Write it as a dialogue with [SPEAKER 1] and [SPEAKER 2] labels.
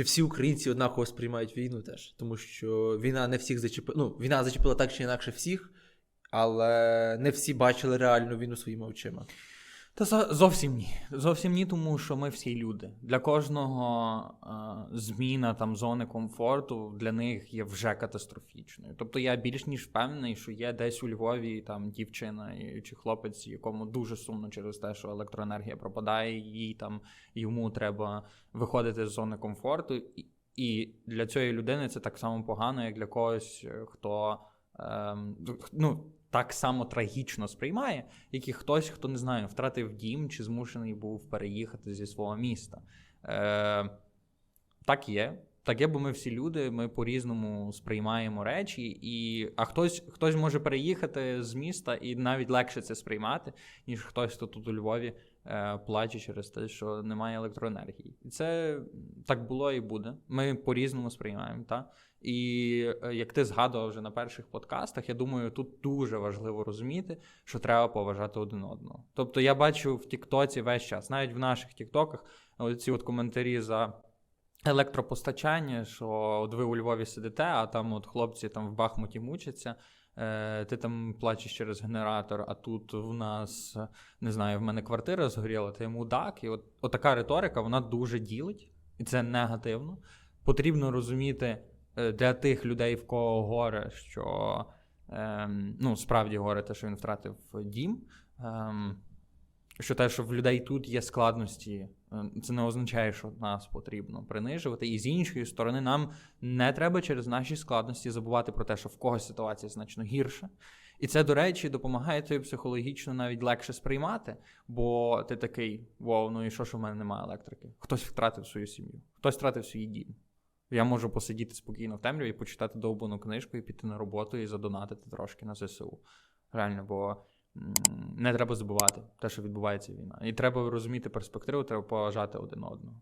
[SPEAKER 1] чи всі українці однаково сприймають війну теж. Тому що війна не всіх зачепила. Ну, війна зачепила так чи інакше всіх, але не всі бачили реальну війну своїми очима.
[SPEAKER 2] Та зовсім ні. Зовсім ні, тому що ми всі люди. Для кожного е, зміна там зони комфорту для них є вже катастрофічною. Тобто я більш ніж впевнений, що є десь у Львові там дівчина чи хлопець, якому дуже сумно через те, що електроенергія пропадає, їй там йому треба виходити з зони комфорту. І, для цієї людини це так само погано, як для когось, е, хто ну, так само трагічно сприймає, як і хтось, хто не знаю, втратив дім чи змушений був переїхати зі свого міста. Е, так є. Так є, бо ми всі люди, ми по-різному сприймаємо речі, і, а хтось, хтось може переїхати з міста і навіть легше це сприймати, ніж хтось, хто тут у Львові е, плаче через те, що немає електроенергії. І це так було і буде. Ми по-різному сприймаємо. Та? І е, як ти згадував вже на перших подкастах, я думаю, тут дуже важливо розуміти, що треба поважати один одного. Тобто я бачу в Тіктоці весь час, навіть в наших Тіктоках, ці от коментарі за електропостачання, що от ви у Львові сидите, а там от хлопці там в Бахмуті мучаться. е, Ти там плачеш через генератор, а тут в нас не знаю, в мене квартира згоріла, ти йому так. І от, от така риторика вона дуже ділить, і це негативно. Потрібно розуміти е, для тих людей, в кого горе, що ем, ну, справді горе, те, що він втратив дім. Ем, що те, що в людей тут є складності, е, це не означає, що нас потрібно принижувати. І з іншої сторони, нам не треба через наші складності забувати про те, що в когось ситуація значно гірша. І це, до речі, допомагає тобі психологічно навіть легше сприймати, бо ти такий: вау, ну і що ж у мене немає електрики? Хтось втратив свою сім'ю, хтось втратив свій дім. Я можу посидіти спокійно в темряві, почитати довбану книжку і піти на роботу і задонатити трошки на ЗСУ. Реально, бо не треба забувати те, що відбувається війна. І треба розуміти перспективу, треба поважати один одного.